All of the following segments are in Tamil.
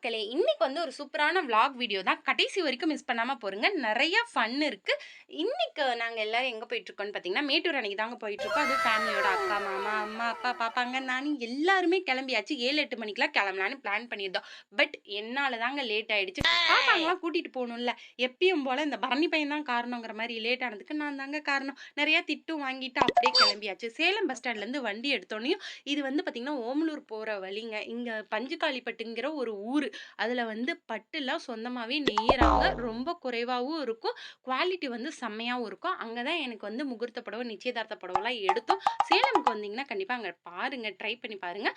மக்களே இன்னைக்கு வந்து ஒரு சூப்பரான விளாக் வீடியோ தான். கடைசி வரைக்கும் மிஸ் பண்ணாமல் போறீங்க நிறைய ஃபன் இருக்கு. இன்னைக்கு நாங்கள் எல்லாரும் எங்கே போயிட்டுருக்கோம்னு பார்த்தீங்கன்னா மேட்டூர் அன்னைக்கு தாங்க போயிட்டுருக்கோம் அது ஃபேமிலியோட அக்கா மாமா அம்மா அப்பா பாப்பாங்க நானும் எல்லாருமே கிளம்பியாச்சு. ஏழு எட்டு மணிக்கெல்லாம் கிளம்பலான்னு பிளான் பண்ணியிருந்தோம். பட் என்னால் தாங்க லேட் ஆயிடுச்சு. பாப்பாங்களாம் கூட்டிட்டு போகணும்ல. எப்பயும் போல இந்த பரணி பையன் தான் காரணங்கிற மாதிரி லேட் ஆனதுக்கு நான் தாங்க காரணம். நிறைய திட்டும் வாங்கிட்டு அப்படியே கிளம்பியாச்சு. சேலம் பஸ் ஸ்டாண்ட்லேருந்து வண்டி எடுத்தோடனையும் இது வந்து பாத்தீங்கன்னா ஓமலூர் போகிற வழிங்க. இங்கே பஞ்சுகாளிப்பட்டுங்கிற ஒரு ஊர். அதுல வந்து பட்டுலாம் சொந்தமாவே நெய்யறாங்க ரொம்ப குறைவாகவும் இருக்கும். குவாலிட்டி வந்து செம்மையாவும் இருக்கும். அங்கதான் எனக்கு வந்து முகூர்த்த புடவை நிச்சயதார்த்த புடவைலாம் எடுத்தோம். சேலமுக்கு வந்தீங்கன்னா கண்டிப்பா அங்க பாருங்க. ட்ரை பண்ணி பாருங்க.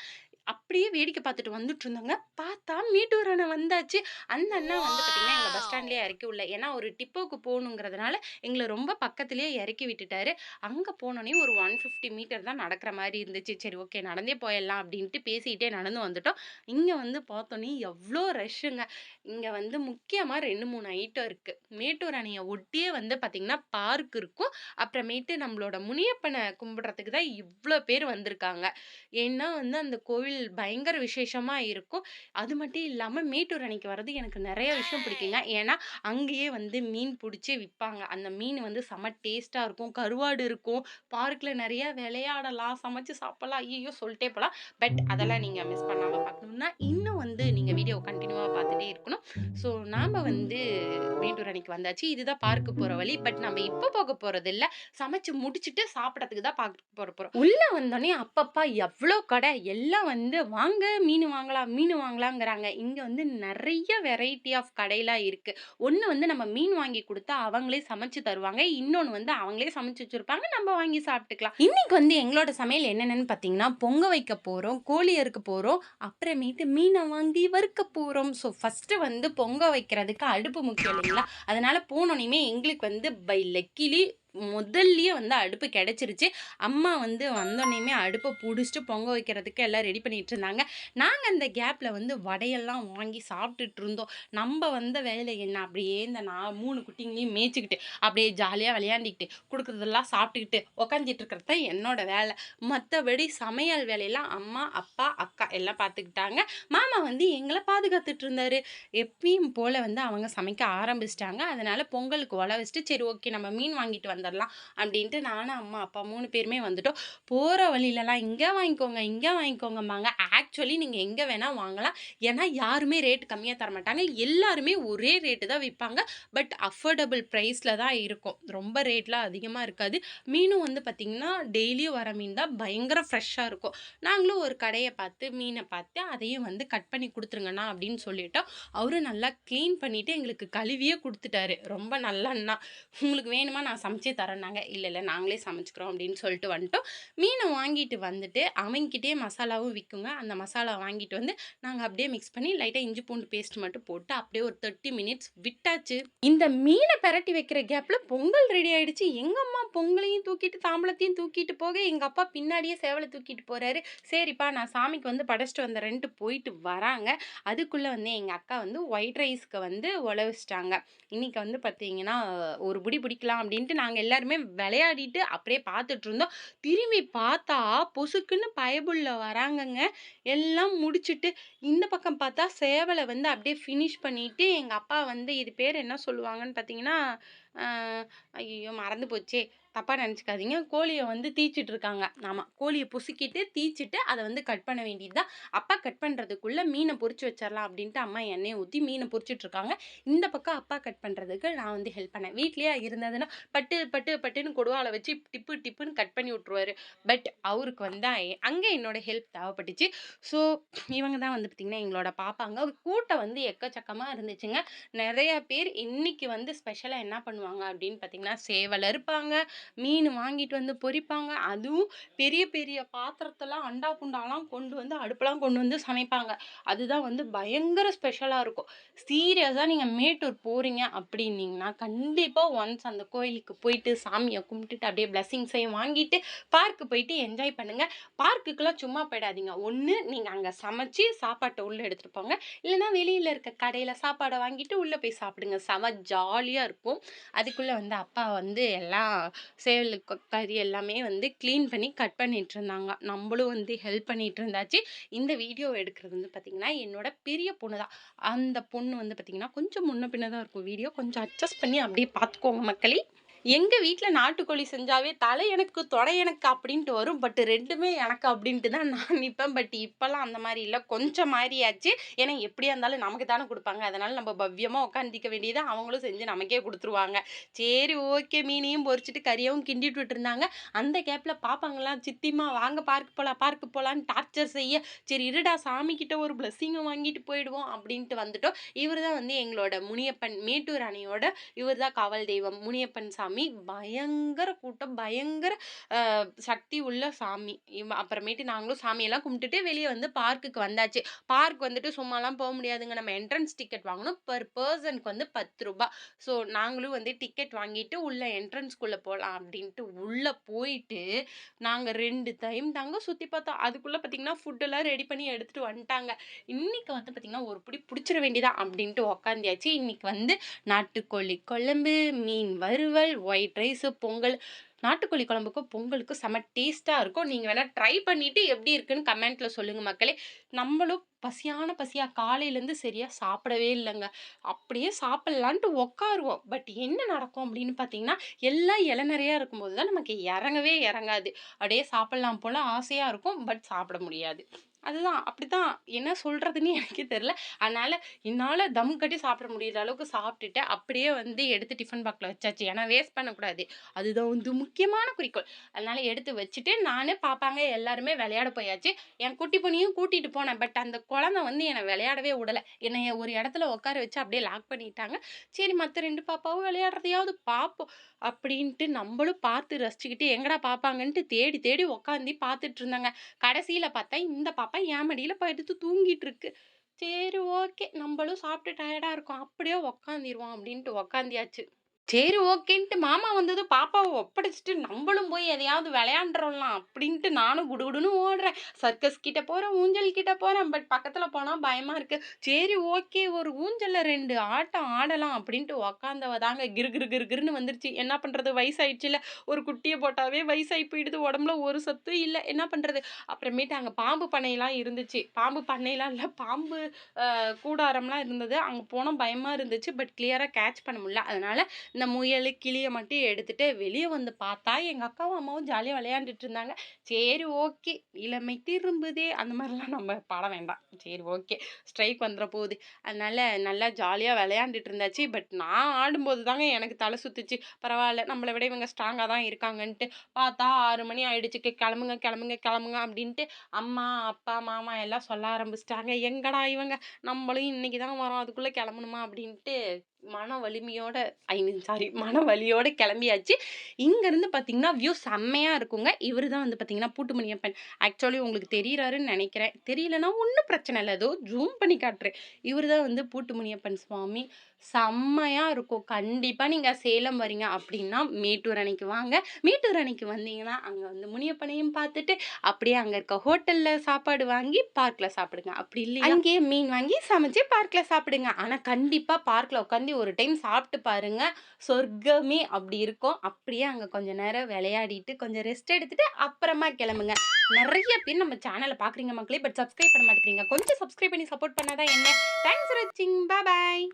அப்படியே வேடிக்கை பார்த்துட்டு வந்துட்டு இருந்தாங்க. பார்த்தா மேட்டூர் அணை வந்தாச்சு. அந்த அண்ணா வந்து பார்த்தீங்கன்னா எங்கள் பஸ் ஸ்டாண்ட்லேயே இறக்கி உள்ள ஏன்னா ஒரு டிப்போக்கு போகணுங்கிறதுனால எங்களை ரொம்ப பக்கத்துலேயே இறக்கி விட்டுட்டாரு. அங்கே போனோடனே ஒரு ஒன் ஃபிஃப்டி மீட்டர் தான் நடக்கிற மாதிரி இருந்துச்சு. சரி ஓகே நடந்தே போயிடலாம் அப்படின்ட்டு பேசிக்கிட்டே நடந்து வந்துட்டோம். இங்கே வந்து பார்த்தோன்னே எவ்வளோ ரஷ்ஷுங்க இங்கே வந்து முக்கியமாக ரெண்டு மூணு ஐட்டம் இருக்குது மேட்டூர் அணையை ஒட்டியே வந்து பார்த்திங்கன்னா பார்க் இருக்கும். அப்புறமேட்டு நம்மளோட முனியப்பனை கும்பிடுறதுக்கு தான் இவ்வளோ பேர் வந்திருக்காங்க. ஏன்னா வந்து அந்த கோவில் பயங்கர விசேஷமா இருக்கும். அது மட்டும் இல்லாம மேட்டூர் அணைக்கு வர்றது எனக்கு நிறைய விஷயம் பிடிக்குங்க. ஏன்னா அங்கேயே வந்து மீன் பிடிச்சி விற்பாங்க அந்த மீன் வந்து செம டேஸ்டா இருக்கும். கருவாடு இருக்கும். பார்க்ல நிறைய விளையாடலாம். சமைச்சு சாப்பிடலாம். ஐயோ சொல்லிட்டே போகலாம் பட் அதெல்லாம் நீங்க மிஸ் பண்ணாம பார்க்கணும்னா இன்னும் வந்து நீங்க வீடியோ கண்டினியூவா பார்த்துட்டே இருக்கணும். ஸோ நாம வந்து மேட்டூர் அணைக்கு வந்தாச்சு. இதுதான் பார்க்க போற வழி. பட் நம்ம இப்போ போக போறது இல்ல. சமைச்சு முடிச்சுட்டு சாப்பிடறதுக்கு தான் பார்க்க போற போறோம். உள்ள வந்தோடனே அப்பப்பா எவ்வளோ கடை. எல்லாம் வந்து வாங்க மீன் வாங்கலாம் மீன் வாங்கலாங்கிறாங்க. இங்கே வந்து நிறைய வெரைட்டி ஆஃப் கடையெல்லாம் இருக்குது ஒன்று வந்து நம்ம மீன் வாங்கி கொடுத்தா அவங்களே சமைச்சு தருவாங்க. இன்னொன்று வந்து அவங்களே சமைச்சு வச்சுருப்பாங்க. நம்ம வாங்கி சாப்பிட்டுக்கலாம். இன்றைக்கி வந்து எங்களோட சமையல் என்னென்னு பார்த்தீங்கன்னா பொங்க வைக்க போகிறோம் கோழி அறுக்க போகிறோம் அப்புறமேட்டு மீனை வாங்கி வறுக்க போகிறோம் ஸோ ஃபஸ்ட்டு வந்து பொங்க வைக்கிறதுக்கு அடுப்பு முக்கியம் இல்லைங்களா? அதனால் போனோனையுமே எங்களுக்கு வந்து பை லக்கிலி முதல்லயே வந்து அடுப்பு கிடச்சிருச்சு. அம்மா வந்து வந்தோடனேயுமே அடுப்பை பிடிச்சிட்டு பொங்க வைக்கிறதுக்கு எல்லாம் ரெடி பண்ணிகிட்டு இருந்தாங்க. நாங்கள் அந்த கேப்பில் வந்து வடையெல்லாம் வாங்கி சாப்பிட்டுட்டு இருந்தோம். நம்ம வந்த வேலை என்ன? அப்படியே இந்த நான் மூணு குட்டிங்களையும் மேய்ச்சிக்கிட்டு அப்படியே ஜாலியாக விளையாண்டிக்கிட்டு கொடுக்குறதெல்லாம் சாப்பிட்டுக்கிட்டு உக்காந்துட்டு இருக்கிறது தான் என்னோடய வேலை. மற்றபடி சமையல் வேலையெல்லாம் அம்மா அப்பா அக்கா எல்லாம் பார்த்துக்கிட்டாங்க. மாமா வந்து எங்களை பாதுகாத்துட்டு இருந்தார். எப்பயும் போல் வந்து அவங்க சமைக்க ஆரம்பிச்சிட்டாங்க. அதனால் பொங்கலுக்கு உழ வச்சுட்டு சரி ஓகே நம்ம மீன் வாங்கிட்டு வந்துடலாம் அப்படின்ட்டு நானும் அம்மா அப்பா மூணு பேருமே வந்துட்டோம். போகிற வழியிலலாம் இங்கே வாங்கிக்கோங்க இங்கே வாங்கிக்கோங்கம்பாங்க. ஆக்சுவலி நீங்கள் எங்கே வேணால் வாங்கலாம். ஏன்னா யாருமே ரேட் கம்மியாக தர மாட்டாங்க எல்லாருமே ஒரே ரேட்டு தான் விற்பாங்க பட் அஃபோர்டபுள் ப்ரைஸில் தான் இருக்கும். ரொம்ப ரேட்லாம் அதிகமாக இருக்காது. மீனும் வந்து பார்த்திங்கன்னா டெய்லியும் வர மீன் தான். பயங்கர ஃப்ரெஷ்ஷாக இருக்கும். நாங்களும் ஒரு கடையை பார்த்து மீனை பார்த்து அதையும் வந்து கட் பண்ணி கொடுத்துருங்கண்ணா அப்படின்னு சொல்லிட்டோம். அவரும் நல்லா க்ளீன் பண்ணிவிட்டு எங்களுக்கு கழுவியே கொடுத்துட்டாரு. ரொம்ப நல்லா அண்ணா. உங்களுக்கு வேணுமா நான் சமைச்சே தரேன்னாங்க. இல்லை இல்லை நாங்களே சமைச்சிக்கிறோம் அப்படின்னு சொல்லிட்டு வந்துட்டோம். மீனை வாங்கிட்டு வந்துட்டு அவங்ககிட்டே மசாலாவும் விற்குங்க அந்த மசாலா வாங்கிட்டு வந்து நாங்கள் அப்படியே மிக்ஸ் பண்ணி லைட்டாக இஞ்சி பூண்டு பேஸ்ட் மட்டும் போட்டு அப்படியே ஒரு தேர்ட்டி மினிட்ஸ் விட்டாச்சு. இந்த மீனை பெரட்டி வைக்கிற கேப்பில் பொங்கல் ரெடி ஆகிடுச்சு எங்கள் அம்மா பொங்கலையும் தூக்கிட்டு தாம்பளத்தையும் தூக்கிட்டு போக எங்கள் அப்பா பின்னாடியே சேவலை தூக்கிட்டு போகிறாரு சரிப்பா நான் சாமிக்கு வந்து படைச்சிட்டு வந்துடுறேன்ட்டு போயிட்டு வராங்க. அதுக்குள்ளே வந்து எங்கள் அக்கா வந்து ஒயிட் ரைஸ்க்கு வந்து உழவிச்சிட்டாங்க இன்னைக்கு வந்து பார்த்தீங்கன்னா ஒரு புடி பிடிக்கலாம் அப்படின்ட்டு நாங்கள் எல்லாருமே விளையாடிட்டு அப்படியே பார்த்துட்ருந்தோம் திரும்பி பார்த்தா பொசுக்குன்னு பயபுள்ள வராங்கங்க. எல்லாம் முடிச்சுட்டு இந்த பக்கம் பார்த்தா சேவலை வந்து அப்படியே ஃபினிஷ் பண்ணிவிட்டு எங்கள் அப்பா வந்து இது பேர் என்ன சொல்லுவாங்கன்னு பார்த்தீங்கன்னா ஐயோ மறந்து போச்சே. தப்பாக நினச்சிக்காதீங்க. கோழியை வந்து தீச்சிட்டு இருக்காங்க ஆமாம் கோழியை பொசுக்கிட்டு தீச்சிட்டு அதை வந்து கட் பண்ண வேண்டியது தான். அப்பா கட் பண்ணுறதுக்குள்ளே மீனை பொறிச்சு வச்சிடலாம் அப்படின்ட்டு அம்மா எண்ணெயை ஊற்றி மீனை பொரிச்சிட்டு இருக்காங்க இந்த பக்கம் அப்பா கட் பண்ணுறதுக்கு நான் வந்து ஹெல்ப் பண்ணேன். வீட்லேயே இருந்ததுன்னா பட்டு பட்டு பட்டுன்னு கொடுவாலை வச்சு டிப்பு டிப்புன்னு கட் பண்ணி விட்ருவாரு பட் அவருக்கு வந்து அங்கே என்னோட ஹெல்ப் தேவைப்பட்டுச்சு. ஸோ இவங்க தான் வந்து பார்த்திங்கன்னா எங்களோட பாப்பாங்க. கூட்டம் வந்து எக்கச்சக்கமாக இருந்துச்சுங்க. நிறைய பேர் இன்னைக்கு வந்து ஸ்பெஷலாக என்ன பண்ணுவாங்க அப்படின்னு பார்த்தீங்கன்னா சேவல் இருப்பாங்க மீன் வாங்கிட்டு வந்து பொரிப்பாங்க. அதுவும் பெரிய பெரிய பாத்திரத்தெல்லாம் அண்டா குண்டாலாம் கொண்டு வந்து அடுப்பெல்லாம் கொண்டு வந்து சமைப்பாங்க. அதுதான் வந்து பயங்கர ஸ்பெஷலாக இருக்கும். சீரியஸாக நீங்கள் மேட்டூர் போகிறீங்க அப்படின்னீங்கன்னா கண்டிப்பாக ஒன்ஸ் அந்த கோயிலுக்கு போயிட்டு சாமியை கும்பிட்டுட்டு அப்படியே பிளெஸ்ஸிங்ஸையும் வாங்கிட்டு பார்க்கு போயிட்டு என்ஜாய் பண்ணுங்கள் பார்க்குக்கெல்லாம் சும்மா போயிடாதீங்க. ஒன்று நீங்கள் அங்கே சமைச்சு சாப்பாட்டை உள்ளே எடுத்துகிட்டு போங்க. இல்லைன்னா வெளியில் இருக்க கடையில் சாப்பாடை வாங்கிட்டு உள்ளே போய் சாப்பிடுங்க. செம ஜாலியாக இருக்கும் அதுக்குள்ளே வந்து அப்பா வந்து எல்லாம் சேவல் கறி எல்லாமே வந்து க்ளீன் பண்ணி கட் பண்ணிட்டு இருந்தாங்க நம்மளும் வந்து ஹெல்ப் பண்ணிட்டு இருந்தாச்சு இந்த வீடியோ எடுக்கிறது வந்து பார்த்திங்கன்னா என்னோட பெரிய பொண்ணு தான். அந்த பொண்ணு வந்து பார்த்திங்கன்னா கொஞ்சம் முன்ன பின்ன தான் இருக்கும் வீடியோ கொஞ்சம் அட்ஜஸ்ட் பண்ணி அப்படியே பார்த்துக்கோங்க மக்களே. எங்கள் வீட்டில் நாட்டுக்கோழி செஞ்சாவே தலை எனக்கு தொடை எனக்கு அப்படின்ட்டு வரும். பட் ரெண்டுமே எனக்கு அப்படின்ட்டு தான் நான் நிற்பேன் பட் இப்போல்லாம் அந்த மாதிரி இல்லை. கொஞ்சம் மாறியாச்சு. ஏன்னா எப்படியா இருந்தாலும் நமக்கு தானே கொடுப்பாங்க. அதனால் நம்ம பவ்யமாக உட்காந்துக்க வேண்டியது அவங்களும் செஞ்சு நமக்கே கொடுத்துருவாங்க. சரி ஓகே. மீனையும் பொரிச்சிட்டு கறியாகவும் கிண்டிட்டு விட்டுருந்தாங்க. அந்த கேப்பில் பார்ப்பாங்களாம் சித்திமா வாங்க பார்க்க போகலாம் பார்க்க போகலான்னு டார்ச்சர் செய்ய. சரி இருடா சாமிக்கிட்ட ஒரு பிளஸ்ஸிங்கை வாங்கிட்டு போயிடுவோம். அப்படின்ட்டு வந்துட்டோம். இவர் தான் வந்து எங்களோட முனியப்பன் மேட்டூர் அணையோட இவர் தான் காவல் தெய்வம் முனியப்பன் சாமி. பயங்கர கூட்டம் பயங்கர சக்தி உள்ள சாமி. அப்புறமேட்டு நாங்களும் சாமியெல்லாம் கும்பிட்டுட்டு வெளியே வந்து பார்க்குக்கு வந்தாச்சு. பார்க் வந்துட்டு சும்மாலாம் போக முடியாதுங்க. நம்ம என்ட்ரன்ஸ் டிக்கெட் வாங்கணும் பர் பர்சனுக்கு வந்து பத்து ரூபாய் ஸோ நாங்களும் வந்து டிக்கெட் வாங்கிட்டு உள்ள என்ட்ரன்ஸ்குள்ளே போகலாம் அப்படின்ட்டு உள்ளே போயிட்டு நாங்கள் ரெண்டு டைம் தாங்க சுற்றி பார்த்தோம். அதுக்குள்ளே பார்த்தீங்கன்னா ஃபுட்டெல்லாம் ரெடி பண்ணி எடுத்துகிட்டு வந்துட்டாங்க. இன்றைக்கி வந்து பார்த்திங்கன்னா ஒரு பிடி பிடிச்சிட வேண்டியதான் அப்படின்ட்டு உக்காந்தியாச்சு. இன்றைக்கி வந்து நாட்டுக்கோழி குழம்பு மீன் வறுவல் ஒயிட் ரைஸு பொங்கல் நாட்டுக்கோழி குழம்புக்கும் பொங்கலுக்கும் செம டேஸ்ட்டாக இருக்கும். நீங்கள் வேணால் ட்ரை பண்ணிவிட்டு எப்படி இருக்குன்னு கமெண்ட்டில் சொல்லுங்கள் மக்களே. நம்மளும் பசியான பசியாக காலையிலேருந்து சரியாக சாப்பிடவே இல்லைங்க. அப்படியே சாப்பிட்லான்ட்டு உக்காருவோம். பட் என்ன நடக்கும் அப்படின்னு பார்த்தீங்கன்னா எல்லாம் இலை நிறையா இருக்கும்போது தான் நமக்கு இறங்கவே இறங்காது. அப்படியே சாப்பிட்லாம் போல் ஆசையாக இருக்கும். பட் சாப்பிட முடியாது. அதுதான். அப்படிதான். என்ன சொல்கிறதுன்னு எனக்கே தெரில அதனால் என்னால் தம் கட்டி சாப்பிட முடியிற அளவுக்கு சாப்பிட்டுட்டு அப்படியே வந்து எடுத்து டிஃபன் பாக்ஸில் வச்சாச்சு. ஏன்னா வேஸ்ட் பண்ணக்கூடாது. அதுதான் வந்து முக்கியமான குறிக்கோள். அதனால் எடுத்து வச்சுட்டு நானே பாப்பாங்க எல்லாருமே விளையாட போயாச்சு. என் குட்டி பொண்ணியும் கூட்டிகிட்டு போனேன். பட் அந்த குழந்தை வந்து என்னை விளையாடவே விடலை. என்னை ஒரு இடத்துல உட்கார வச்சு அப்படியே லாக் பண்ணிட்டாங்க. சரி மற்ற ரெண்டு பாப்பாவும் விளையாடுறதையாவது பார்ப்போம் அப்படின்ட்டு நம்மளும் பார்த்து ரசிச்சுக்கிட்டு எங்கடா பார்ப்பாங்கன்ட்டு தேடி தேடி உட்காந்து பார்த்துட்டு இருந்தாங்க. கடைசியில் பார்த்தா இந்த பாப்பா என் மடியில் படுத்து தூங்கிட்டு இருக்கு சரி ஓகே. நம்மளும் சாப்பிட்டு டயர்டாக இருக்கோம். அப்படியே உக்காந்திருவோம். அப்படின்ட்டு உக்காந்தியாச்சு. சரி ஓகேன்ட்டு மாமா வந்தது பாப்பாவை ஒப்படைச்சிட்டு நம்மளும் போய் எதையாவது விளையாண்டுறலாம் அப்படின்ட்டு நானும் குடுகுடுன்னு ஓடுறேன். சர்க்கஸ் கிட்ட போகிறேன் ஊஞ்சல் கிட்ட போகிறேன் பட் பக்கத்தில் போனால் பயமாக இருக்குது சரி ஓகே ஒரு ஊஞ்சலில் ரெண்டு ஆட்டம் ஆடலாம் அப்படின்ட்டு உக்காந்தவ தாங்க கிரு கிரு கிருன்னு வந்துருச்சு. என்ன பண்ணுறது வயசாயிடுச்சுல. ஒரு குட்டியை போட்டாவே வயசாகி போயிடுது. உடம்புல ஒரு சத்து இல்லை. என்ன பண்ணுறது அப்புறமேட்டு அங்கே பாம்பு பண்ணையெல்லாம் இருந்துச்சு. பாம்பு பண்ணையெல்லாம் இல்லை பாம்பு கூடாரம்லாம் இருந்தது. அங்கே போனால் பயமாக இருந்துச்சு பட் கிளியராக கேட்ச் பண்ண முடியல. அதனால் இந்த முயல் கிளியை மட்டும் எடுத்துகிட்டு வெளியே வந்து பார்த்தா எங்கள் அக்காவும் அம்மாவும் ஜாலியாக விளையாண்டுட்டு இருந்தாங்க. சரி ஓகே. இளமை திரும்புதே. அந்த மாதிரிலாம் நம்ம பாட வேண்டாம். சரி ஓகே. ஸ்ட்ரைக் வந்துட போகுது. அதனால் நல்லா ஜாலியாக விளையாண்டுட்டு இருந்தாச்சு. பட் நான் ஆடும்போது தாங்க எனக்கு தலை சுற்றுச்சு பரவாயில்ல. நம்மளை விட இவங்க ஸ்ட்ராங்காக தான் இருக்காங்கன்ட்டு பார்த்தா ஆறு மணி ஆயிடுச்சு. கிளம்புங்க கிளம்புங்க கிளம்புங்க அப்படின்ட்டு அம்மா அப்பா மாமா எல்லாம் சொல்ல ஆரம்பிச்சிட்டாங்க. எங்கடா இவங்க? நம்மளும் இன்னைக்கு தான் வரோம். அதுக்குள்ளே கிளம்பணுமா அப்படின்ட்டு மன வலிமையோட ஐ மீன் சாரி மன வலியோட கிளம்பியாச்சு. இங்கேருந்து பார்த்தீங்கன்னா வியூ செம்மையாக இருக்குங்க. இவர் தான் வந்து பார்த்தீங்கன்னா பூட்டுமணியப்பன். ஆக்சுவலி உங்களுக்கு தெரியறாருன்னு நினைக்கிறேன். தெரியலனா ஒன்றும் பிரச்சனை இல்லை. ஏதோ ஜூம் பண்ணி காட்டுறேன். இவர் தான் வந்து பூட்டுமணியப்பன் சுவாமி. செம்மையாக இருக்கும். கண்டிப்பாக நீங்கள் சேலம் வரீங்க அப்படின்னா மேட்டூர் அணைக்கு வாங்க. மேட்டூர் அணைக்கு வந்தீங்கன்னா அங்கே வந்து முனியப்பனையும் பார்த்துட்டு அப்படியே அங்கே இருக்க ஹோட்டலில் சாப்பாடு வாங்கி பார்க்கில் சாப்பிடுங்க. அப்படி இல்லையா? அங்கேயே மீன் வாங்கி சமைச்சு பார்க்கில் சாப்பிடுங்க. ஆனால் கண்டிப்பாக பார்க்கில் உட்காந்து ஒரு டைம் சாப்பிட்டு பாருங்க. சொர்க்கமே அப்படி இருக்கும். அப்படியே அங்கே கொஞ்ச நேரம் விளையாடிட்டு கொஞ்சம் ரெஸ்ட் எடுத்துட்டு அப்புறமா கிளம்புங்க. நிறைய பேர் நம்ம சேனலை பார்க்குறீங்க மக்களே பட் சப்ஸ்கிரைப் பண்ண மாட்டேங்கிறீங்க. கொஞ்சம் சப்ஸ்கிரைப் பண்ணி சப்போர்ட் பண்ணாதான் என்ன. தேங்க்ஸ் ஃபார் வாட்சிங் பாய்